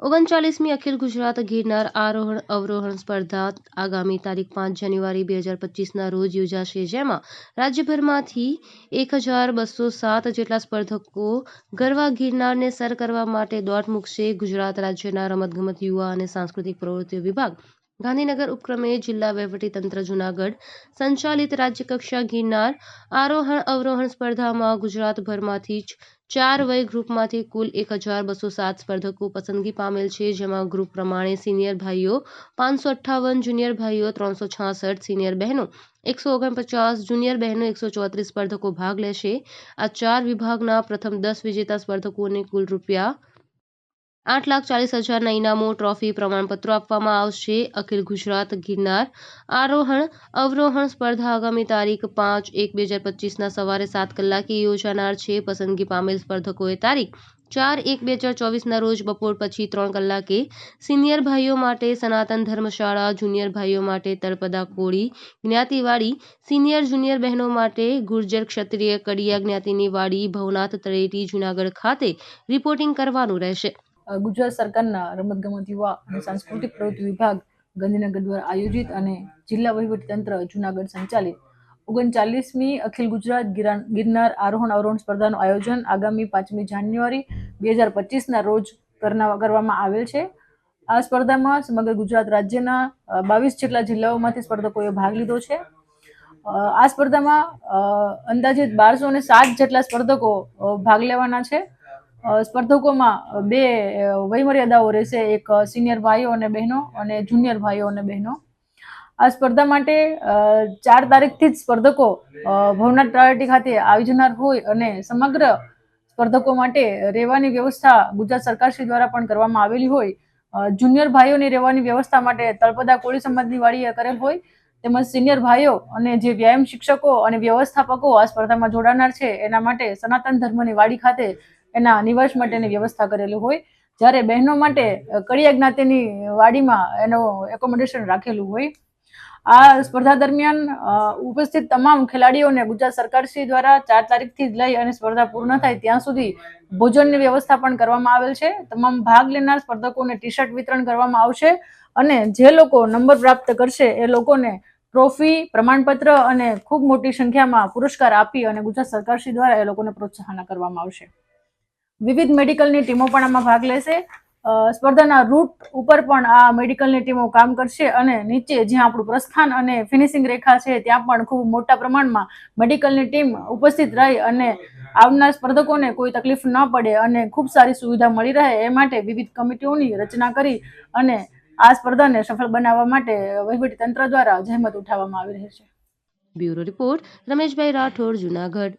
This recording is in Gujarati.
ઓગણચાલીસમી અખિલ ગુજરાત ગિરનાર આરોહણ અવરોહણ સ્પર્ધા આગામી તારીખ પાંચ જાન્યુઆરી બે હજાર પચીસના રોજ યોજાશે, જેમાં રાજ્યભરમાંથી એક હજાર બસો સાત જેટલા સ્પર્ધકો ગરવા ગિરનારને સર કરવા માટે દોટ મૂકશે. ગુજરાત રાજ્યના રમતગમત યુવા અને સાંસ્કૃતિક પ્રવૃત્તિઓ વિભાગ, ગાંધીનગર ઉપક્રમે જિલ્લા વહીવટીતંત્ર જૂનાગઢ, સંચાલિત રાજ્યકક્ષા ગિરનાર આરોહણ અવરોહણ સ્પર્ધામાં ગુજરાતભરમાંથી જ ચાર વય ગ્રુપમાંથી કુલ એક હજાર બસો સાત સ્પર્ધકો પસંદગી પામેલ છે, જેમાં ગ્રુપ પ્રમાણે સિનિયર ભાઈઓ પાંચસો અઠ્ઠાવન, જુનિયર ભાઈઓ ત્રણસો છાસઠ, સિનિયર બહેનો એકસો ઓગણપચાસ, જુનિયર બહેનો એકસો ચોત્રીસ સ્પર્ધકો ભાગ લેશે. આ ચાર વિભાગના પ્રથમ દસ વિજેતા સ્પર્ધકોને કુલ રૂપિયા આઠ લાખ ચાલીસ હજારના ઇનામો ટ્રોફી પ્રમાણપત્રો આપવામાં આવશે. અખિલ ગુજરાત ગિરનાર આરોહણ અવરોહણ સ્પર્ધા આગામી તારીખ પાંચ એક બે હજાર પચીસના સવારે સાત કલાકે યોજાનાર છે. પસંદગી પામેલ સ્પર્ધકોએ તારીખ ચાર એક બે હજાર ચોવીસના રોજ બપોર પછી ત્રણ કલાકે સિનિયર ભાઈઓ માટે સનાતન ધર્મશાળા, જુનિયર ભાઈઓ માટે તળપદા કોળી, જ્ઞાતિવાડી, સિનિયર જુનિયર બહેનો માટે ગુર્જર ક્ષત્રિય કડિયા જ્ઞાતિની વાડી, ભવનાથ તળેટી, જુનાગઢ ખાતે રિપોર્ટિંગ કરવાનું રહેશે. ગુજરાત સરકારના રમતગમત યુવા અને સાંસ્કૃતિક પ્રવૃત્તિ વિભાગ ગાંધીનગર દ્વારા આયોજિત અને જિલ્લા વહીવટીતંત્ર જુનાગઢ સંચાલિત. ઓગણચાલીસમી અખિલ ગુજરાત ગિરા- ગિરનાર આરોહણ અવરોહણ સ્પર્ધાનું આયોજન આગામી પાંચમી જાન્યુઆરી બે હજાર પચીસના રોજ કરવામાં આવેલ છે. આ સ્પર્ધામાં સમગ્ર ગુજરાત રાજ્યના બાવીસ જેટલા જિલ્લાઓમાંથી સ્પર્ધકોએ ભાગ લીધો છે. આ સ્પર્ધામાં અંદાજિત બારસો ને સાત જેટલા સ્પર્ધકો ભાગ લેવાના છે. સ્પર્ધકોમાં બે વયમર્યાદાઓ રહેશે. એક સિનિયર ભાઈઓ અને બહેનો અને જુનિયર ભાઈઓ અને બહેનો. આ સ્પર્ધા માટે ચાર તારીખથી જ સ્પર્ધકો ભવનાથ તળાટી ખાતે આવી જનાર હોય અને સમગ્ર સ્પર્ધકો માટે રહેવાની વ્યવસ્થા ગુજરાત સરકારશ્રી દ્વારા પણ કરવામાં આવેલી હોય. જુનિયર ભાઈઓની રહેવાની વ્યવસ્થા માટે તળપદા કોળી સમાજની વાડીએ કરેલ હોય. તેમજ સિનિયર ભાઈઓ અને જે વ્યાયામ શિક્ષકો અને વ્યવસ્થાપકો આ સ્પર્ધામાં જોડાનાર છે, એના માટે સનાતન ધર્મની વાડી ખાતે એના નિવાસ માટેની વ્યવસ્થા કરેલી હોય. જ્યારે બહેનો માટે કડિયા જ્ઞાતિની વાડીમાં એનો એકોમોડેશન રાખેલું હોય. આ સ્પર્ધા દરમિયાન ઉપસ્થિત તમામ ખેલાડીઓને ગુજરાત સરકારશ્રી દ્વારા ચાર તારીખથી જ લઈ અને સ્પર્ધા પૂર્ણ થાય ત્યાં સુધી ભોજનની વ્યવસ્થા પણ કરવામાં આવેલ છે. તમામ ભાગ લેનાર સ્પર્ધકોને ટી શર્ટ વિતરણ કરવામાં આવશે અને જે લોકો નંબર પ્રાપ્ત કરશે એ લોકોને ટ્રોફી, પ્રમાણપત્ર અને ખૂબ મોટી સંખ્યામાં પુરસ્કાર આપી અને ગુજરાત સરકારશ્રી દ્વારા એ લોકોને પ્રોત્સાહન કરવામાં આવશે. વિવિધ મેડિકલની ટીમો પણ આમાં ભાગ લેશે. સ્પર્ધાના રૂટ ઉપર પણ આ મેડિકલની ટીમો કામ કરશે અને નીચે જ્યાં આપણું પ્રસ્થાન અને ફિનિશિંગ રેખા છે, ત્યાં પણ ખૂબ મોટા પ્રમાણમાં મેડિકલની ટીમ ઉપસ્થિત રહી અને આવનાર સ્પર્ધકોને કોઈ તકલીફ ન પડે અને ખૂબ સારી સુવિધા મળી રહે એ માટે વિવિધ કમિટીઓની રચના કરી અને આ સ્પર્ધાને સફળ બનાવવા માટે વહીવટી તંત્ર દ્વારા જહેમત ઉઠાવવામાં આવી રહી છે. Bureau report, Rameshbhai Rathod, Junagadh.